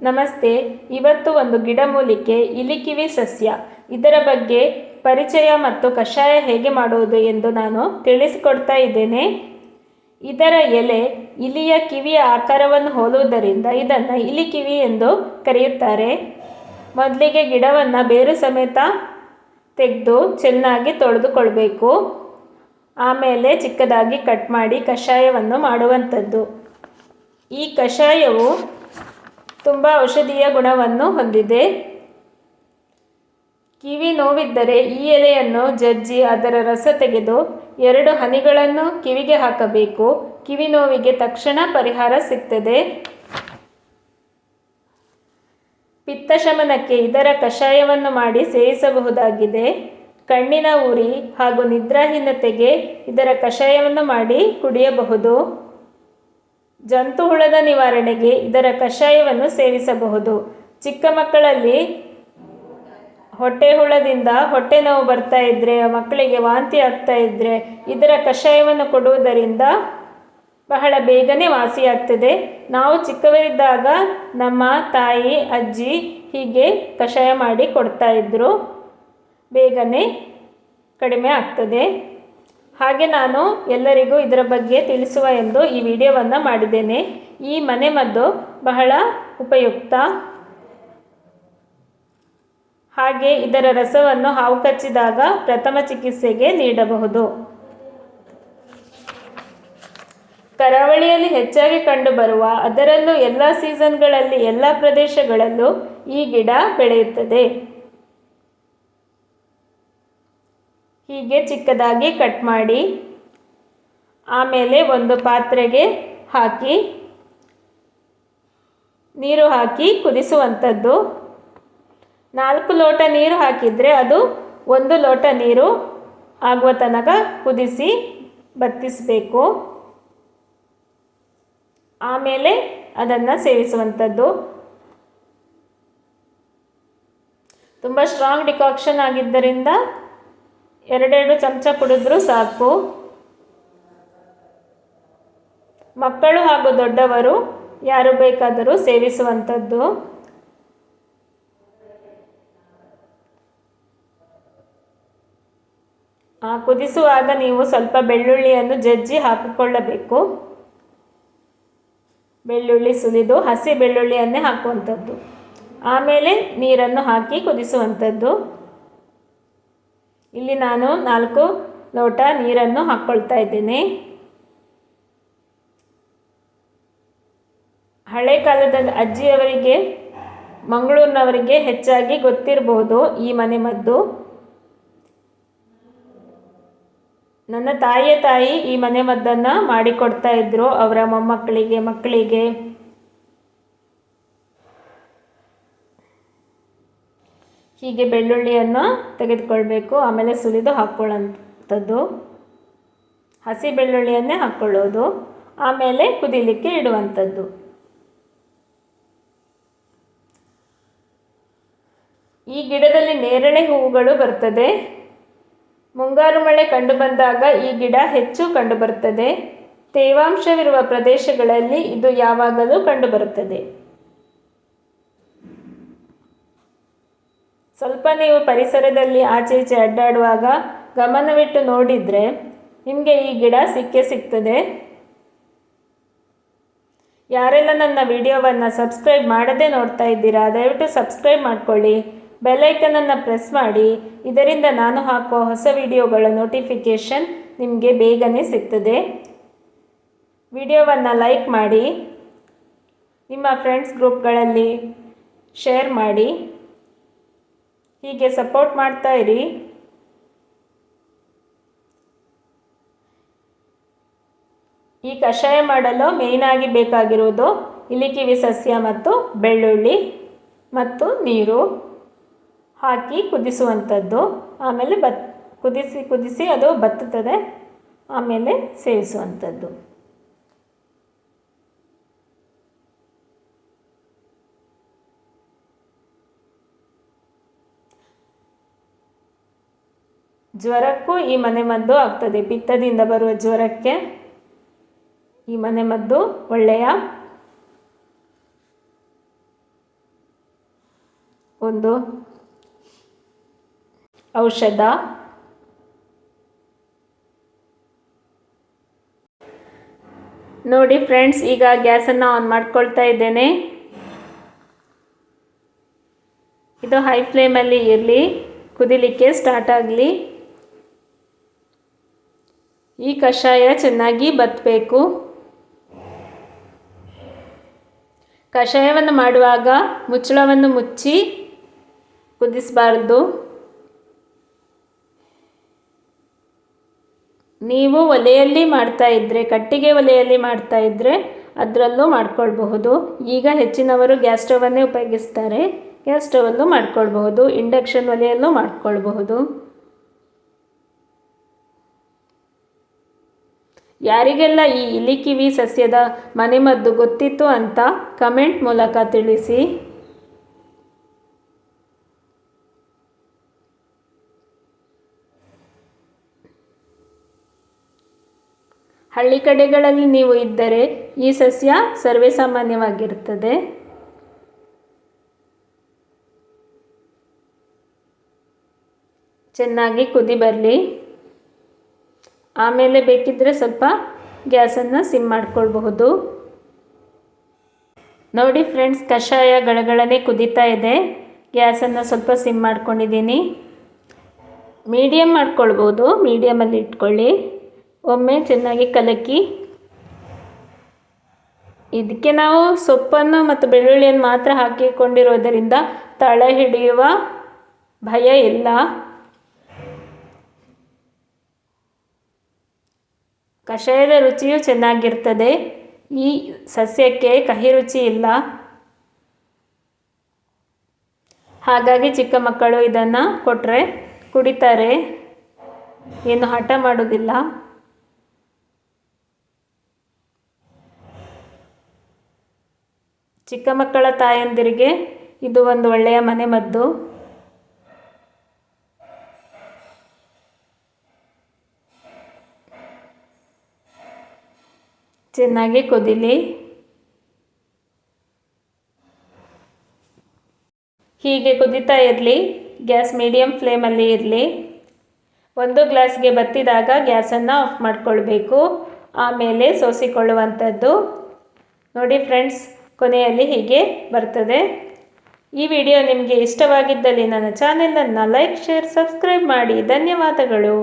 ನಮಸ್ತೆ, ಇವತ್ತು ಒಂದು ಗಿಡಮೂಲಿಕೆ ಇಲಿಕಿವಿ ಸಸ್ಯ. ಇದರ ಬಗ್ಗೆ ಪರಿಚಯ ಮತ್ತು ಕಷಾಯ ಹೇಗೆ ಮಾಡುವುದು ಎಂದು ನಾನು ತಿಳಿಸಿಕೊಡ್ತಾ ಇದ್ದೇನೆ. ಇದರ ಎಲೆ ಇಲಿಯ ಕಿವಿಯ ಆಕಾರವನ್ನು ಹೋಲುವುದರಿಂದ ಇದನ್ನು ಇಲಿಕಿವಿ ಎಂದು ಕರೆಯುತ್ತಾರೆ. ಮೊದಲಿಗೆ ಗಿಡವನ್ನು ಬೇರು ಸಮೇತ ತೆಗೆದು ಚೆನ್ನಾಗಿ ತೊಳೆದುಕೊಳ್ಬೇಕು. ಆಮೇಲೆ ಚಿಕ್ಕದಾಗಿ ಕಟ್ ಮಾಡಿ ಕಷಾಯವನ್ನು ಮಾಡುವಂಥದ್ದು. ಈ ಕಷಾಯವು ತುಂಬ ಔಷಧೀಯ ಗುಣವನ್ನು ಹೊಂದಿದೆ. ಕಿವಿ ನೋವಿದ್ದರೆ ಈ ಎಲೆಯನ್ನು ಜಜ್ಜಿ ಅದರ ರಸ ತೆಗೆದು ಎರಡು ಹನಿಗಳನ್ನು ಕಿವಿಗೆ ಹಾಕಬೇಕು. ಕಿವಿ ನೋವಿಗೆ ತಕ್ಷಣ ಪರಿಹಾರ ಸಿಗ್ತದೆ. ಪಿತ್ತಶಮನಕ್ಕೆ ಇದರ ಕಷಾಯವನ್ನು ಮಾಡಿ ಸೇವಿಸಬಹುದಾಗಿದೆ. ಕಣ್ಣಿನ ಉರಿ ಹಾಗೂ ನಿದ್ರಾಹೀನತೆಗೆ ಇದರ ಕಷಾಯವನ್ನು ಮಾಡಿ ಕುಡಿಯಬಹುದು. ಜಂತು ಹುಳದ ನಿವಾರಣೆಗೆ ಇದರ ಕಷಾಯವನ್ನು ಸೇವಿಸಬಹುದು. ಚಿಕ್ಕ ಮಕ್ಕಳಲ್ಲಿ ಹೊಟ್ಟೆ ಹುಳದಿಂದ ಹೊಟ್ಟೆ ನೋವು ಬರ್ತಾ ಇದ್ದರೆ ಮಕ್ಕಳಿಗೆ ವಾಂತಿ ಆಗ್ತಾ ಇದ್ದರೆ ಇದರ ಕಷಾಯವನ್ನು ಕೊಡುವುದರಿಂದ ಬಹಳ ಬೇಗನೆ ವಾಸಿಯಾಗ್ತದೆ ನಾವು ಚಿಕ್ಕವರಿದ್ದಾಗ ನಮ್ಮ ತಾಯಿ, ಅಜ್ಜಿ ಹೀಗೆ ಕಷಾಯ ಮಾಡಿ ಕೊಡ್ತಾ ಇದ್ದರು ಬೇಗನೆ ಕಡಿಮೆ ಆಗ್ತದೆ. ಹಾಗೆ ನಾನು ಎಲ್ಲರಿಗೂ ಇದರ ಬಗ್ಗೆ ತಿಳಿಸುವ ಎಂದು ಈ ವಿಡಿಯೋವನ್ನು ಮಾಡಿದ್ದೇನೆ. ಈ ಮನೆಮದ್ದು ಬಹಳ ಉಪಯುಕ್ತ. ಹಾಗೆ ಇದರ ರಸವನ್ನು ಹಾವು ಕಚ್ಚಿದಾಗ ಪ್ರಥಮ ಚಿಕಿತ್ಸೆಗೆ ನೀಡಬಹುದು. ಕರಾವಳಿಯಲ್ಲಿ ಹೆಚ್ಚಾಗಿ ಕಂಡುಬರುವ ಅದರಲ್ಲೂ ಎಲ್ಲ ಸೀಸನ್ಗಳಲ್ಲಿ ಎಲ್ಲ ಪ್ರದೇಶಗಳಲ್ಲೂ ಈ ಗಿಡ ಬೆಳೆಯುತ್ತದೆ. ಹೀಗೆ ಚಿಕ್ಕದಾಗಿ ಕಟ್ ಮಾಡಿ, ಆಮೇಲೆ ಒಂದು ಪಾತ್ರೆಗೆ ಹಾಕಿ, ನೀರು ಹಾಕಿ ಕುದಿಸುವಂಥದ್ದು. ನಾಲ್ಕು ಲೋಟ ನೀರು ಹಾಕಿದರೆ ಅದು ಒಂದು ಲೋಟ ನೀರು ಆಗುವ ತನಕ ಕುದಿಸಿ ಬತ್ತಿಸಬೇಕು. ಆಮೇಲೆ ಅದನ್ನು ಸೇವಿಸುವಂಥದ್ದು. ತುಂಬ ಸ್ಟ್ರಾಂಗ್ ಡಿಕಾಕ್ಷನ್ ಆಗಿದ್ದರಿಂದ ಎರಡೆರಡು ಚಮಚ ಕುಡಿದ್ರೂ ಸಾಕು. ಮಕ್ಕಳು ಹಾಗೂ ದೊಡ್ಡವರು ಯಾರು ಬೇಕಾದರೂ ಸೇವಿಸುವಂಥದ್ದು. ಆ ಕುದಿಸುವಾಗ ನೀವು ಸ್ವಲ್ಪ ಬೆಳ್ಳುಳ್ಳಿಯನ್ನು ಜಜ್ಜಿ ಹಾಕಿಕೊಳ್ಳಬೇಕು. ಬೆಳ್ಳುಳ್ಳಿ ಸುಲಿದು ಹಸಿ ಬೆಳ್ಳುಳ್ಳಿಯನ್ನೇ ಹಾಕುವಂಥದ್ದು. ಆಮೇಲೆ ನೀರನ್ನು ಹಾಕಿ ಕುದಿಸುವಂಥದ್ದು. ಇಲ್ಲಿ ನಾನು ನಾಲ್ಕು ಲೋಟ ನೀರನ್ನು ಹಾಕ್ಕೊಳ್ತಾ ಇದ್ದೇನೆ. ಹಳೆ ಕಾಲದ ಅಜ್ಜಿಯವರಿಗೆ, ಮಂಗಳೂರಿನವರಿಗೆ ಹೆಚ್ಚಾಗಿ ಗೊತ್ತಿರಬಹುದು ಈ ಮನೆಮದ್ದು ನನ್ನ ತಾಯಿಯ ತಾಯಿ ಈ ಮನೆಮದ್ದನ್ನು ಮಾಡಿಕೊಡ್ತಾ ಇದ್ದರು ಅವರ ಮೊಮ್ಮಕ್ಕಳಿಗೆ, ಮಕ್ಕಳಿಗೆ. ಹೀಗೆ ಬೆಳ್ಳುಳ್ಳಿಯನ್ನು ತೆಗೆದುಕೊಳ್ಬೇಕು, ಆಮೇಲೆ ಸುಲಿದು ಹಾಕ್ಕೊಳ್ಳೋಂಥದ್ದು ಹಸಿ ಬೆಳ್ಳುಳ್ಳಿಯನ್ನೇ ಹಾಕ್ಕೊಳ್ಳೋದು ಆಮೇಲೆ ಕುದಿಲಿಕ್ಕೆ ಇಡುವಂಥದ್ದು. ಈ ಗಿಡದಲ್ಲಿ ನೇರಳೆ ಹೂವುಗಳು ಬರ್ತದೆ. ಮುಂಗಾರು ಮಳೆ ಕಂಡು ಬಂದಾಗ ಈ ಗಿಡ ಹೆಚ್ಚು ಕಂಡುಬರುತ್ತದೆ ತೇವಾಂಶವಿರುವ ಪ್ರದೇಶಗಳಲ್ಲಿ ಇದು ಯಾವಾಗಲೂ ಕಂಡುಬರುತ್ತದೆ. ಸ್ವಲ್ಪ ನೀವು ಪರಿಸರದಲ್ಲಿ ಆಚೆ ಈಚೆ ಅಡ್ಡಾಡುವಾಗ ಗಮನವಿಟ್ಟು ನೋಡಿದರೆ ನಿಮಗೆ ಈ ಗಿಡ ಸಿಕ್ಕೇ ಸಿಗ್ತದೆ. ಯಾರೆಲ್ಲ ನನ್ನ ವಿಡಿಯೋವನ್ನು ಸಬ್ಸ್ಕ್ರೈಬ್ ಮಾಡದೆ ನೋಡ್ತಾ ಇದ್ದೀರಾ, ದಯವಿಟ್ಟು ಸಬ್ಸ್ಕ್ರೈಬ್ ಮಾಡ್ಕೊಳ್ಳಿ. ಬೆಲ್ಲೈಕನನ್ನು ಪ್ರೆಸ್ ಮಾಡಿ. ಇದರಿಂದ ನಾನು ಹಾಕುವ ಹೊಸ ವಿಡಿಯೋಗಳ ನೋಟಿಫಿಕೇಷನ್ ನಿಮಗೆ ಬೇಗನೆ ಸಿಗ್ತದೆ. ವಿಡಿಯೋವನ್ನು ಲೈಕ್ ಮಾಡಿ, ನಿಮ್ಮ ಫ್ರೆಂಡ್ಸ್ ಗ್ರೂಪ್ಗಳಲ್ಲಿ ಶೇರ್ ಮಾಡಿ. ಹೀಗೆ ಸಪೋರ್ಟ್ ಮಾಡ್ತಾ ಇರಿ. ಈ ಕಷಾಯ ಮಾಡಲು ಮೇಯ್ನಾಗಿ ಬೇಕಾಗಿರುವುದು ಇಲಿಕಿವಿ ಸಸ್ಯ ಮತ್ತು ಬೆಳ್ಳುಳ್ಳಿ ಮತ್ತು ನೀರು ಹಾಕಿ ಕುದಿಸುವಂಥದ್ದು. ಆಮೇಲೆ ಬತ್, ಕುದಿಸಿ ಕುದಿಸಿ ಅದು ಬತ್ತುತ್ತದೆ. ಆಮೇಲೆ ಸೇವಿಸುವಂಥದ್ದು. ಜ್ವರಕ್ಕೂ ಈ ಮನೆಮದ್ದು ಆಗ್ತದೆ. ಪಿತ್ತದಿಂದ ಬರುವ ಜ್ವರಕ್ಕೆ ಈ ಮನೆಮದ್ದು ಒಳ್ಳೆಯ ಒಂದು ಔಷಧ. ನೋಡಿ ಫ್ರೆಂಡ್ಸ್, ಈಗ ಗ್ಯಾಸನ್ನು ಆನ್ ಮಾಡ್ಕೊಳ್ತಾ ಇದ್ದೇನೆ. ಇದು ಹೈ ಫ್ಲೇಮಲ್ಲಿ ಇರಲಿ, ಕುದಿಲಿಕ್ಕೆ ಸ್ಟಾರ್ಟ್ ಆಗಲಿ. ಈ ಕಷಾಯ ಚೆನ್ನಾಗಿ ಬತ್ತಬೇಕು ಕಷಾಯವನ್ನು ಮಾಡುವಾಗ ಮುಚ್ಚಳವನ್ನು ಮುಚ್ಚಿ ಕುದಿಸಬಾರ್ದು. ನೀವು ಒಲೆಯಲ್ಲಿ ಮಾಡ್ತಾ ಇದ್ದರೆ ಕಟ್ಟಿಗೆ ಒಲೆಯಲ್ಲಿ ಮಾಡ್ತಾ ಇದ್ದರೆ ಅದರಲ್ಲೂ ಮಾಡ್ಕೊಳ್ಬಹುದು. ಈಗ ಹೆಚ್ಚಿನವರು ಗ್ಯಾಸ್ ಸ್ಟವನ್ನೇ ಉಪಯೋಗಿಸ್ತಾರೆ. ಗ್ಯಾಸ್ ಸ್ಟವಲ್ಲೂ ಮಾಡ್ಕೊಳ್ಬಹುದು. ಇಂಡಕ್ಷನ್ ಒಲೆಯಲ್ಲೂ ಮಾಡ್ಕೊಳ್ಬಹುದು. ಯಾರಿಗೆಲ್ಲ ಈ ಇಲಿಕಿವಿ ಸಸ್ಯದ ಮನೆಮದ್ದು ಗೊತ್ತಿತ್ತು ಅಂತ ಕಮೆಂಟ್ ಮೂಲಕ ತಿಳಿಸಿ. ಹಳ್ಳಿ ಕಡೆಗಳಲ್ಲಿ ನೀವು ಇದ್ದರೆ ಈ ಸಸ್ಯ ಸರ್ವೇಸಾಮಾನ್ಯವಾಗಿರುತ್ತದೆ ಚೆನ್ನಾಗಿ ಕುದಿ ಬರಲಿ. ಆಮೇಲೆ ಬೇಕಿದ್ದರೆ ಸ್ವಲ್ಪ ಗ್ಯಾಸನ್ನು ಸಿಮ್ ಮಾಡ್ಕೊಳ್ಬಹುದು. ನೋಡಿ ಫ್ರೆಂಡ್ಸ್, ಕಷಾಯ ಗಳಗಳನೆ ಕುದೀತಾ ಇದೆ. ಗ್ಯಾಸನ್ನು ಸ್ವಲ್ಪ ಸಿಮ್ ಮಾಡ್ಕೊಂಡಿದ್ದೀನಿ. ಮೀಡಿಯಮ್ ಮಾಡ್ಕೊಳ್ಬೋದು ಮೀಡಿಯಮಲ್ಲಿ ಇಟ್ಕೊಳ್ಳಿ. ಒಮ್ಮೆ ಚೆನ್ನಾಗಿ ಕಲಕಿ. ಇದಕ್ಕೆ ನಾವು ಸೊಪ್ಪನ್ನು ಮತ್ತು ಬೆಳ್ಳುಳ್ಳಿಯನ್ನು ಮಾತ್ರ ಹಾಕಿಕೊಂಡಿರೋದರಿಂದ ತಳ ಹಿಡಿಯುವ ಭಯ ಇಲ್ಲ. ಕಷಾಯದ ರುಚಿಯು ಚೆನ್ನಾಗಿರ್ತದೆ. ಈ ಸಸ್ಯಕ್ಕೆ ಕಹಿ ರುಚಿ ಇಲ್ಲ. ಹಾಗಾಗಿ ಚಿಕ್ಕ ಮಕ್ಕಳು ಇದನ್ನು ಕೊಟ್ಟರೆ ಕುಡಿತಾರೆ. ಏನು ಹಠ ಮಾಡೋದಿಲ್ಲ ಚಿಕ್ಕ ಮಕ್ಕಳ ತಾಯಂದಿರಿಗೆ ಇದು ಒಂದು ಒಳ್ಳೆಯ ಮನೆಮದ್ದು. ಚೆನ್ನಾಗಿ ಕುದಿಲಿ. ಹೀಗೆ ಕುದಿತಾ ಇರಲಿ. ಗ್ಯಾಸ್ ಮೀಡಿಯಮ್ ಫ್ಲೇಮಲ್ಲಿ ಇರಲಿ. ಒಂದು ಗ್ಲಾಸ್ಗೆ ಬತ್ತಿದಾಗ ಗ್ಯಾಸನ್ನು ಆಫ್ ಮಾಡಿಕೊಳ್ಬೇಕು. ಆಮೇಲೆ ಸೋಸಿಕೊಳ್ಳುವಂಥದ್ದು. ನೋಡಿ ಫ್ರೆಂಡ್ಸ್, ಕೊನೆಯಲ್ಲಿ ಹೀಗೆ ಬರ್ತದೆ. ಈ ವಿಡಿಯೋ ನಿಮಗೆ ಇಷ್ಟವಾಗಿದ್ದಲ್ಲಿ ನನ್ನ ಚಾನೆಲನ್ನು ಲೈಕ್, ಶೇರ್, ಸಬ್ಸ್ಕ್ರೈಬ್ ಮಾಡಿ. ಧನ್ಯವಾದಗಳು.